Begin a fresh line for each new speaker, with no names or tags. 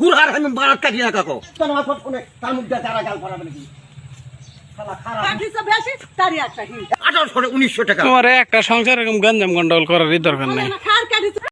হুরহার আমি কাটি না কাকো। তার গাল নাকি? আঠারোশো উনিশশো টাকা।
তোমার একটা সংসার এরকম গঞ্জাম গন্ডগোল করার দরকার নেই।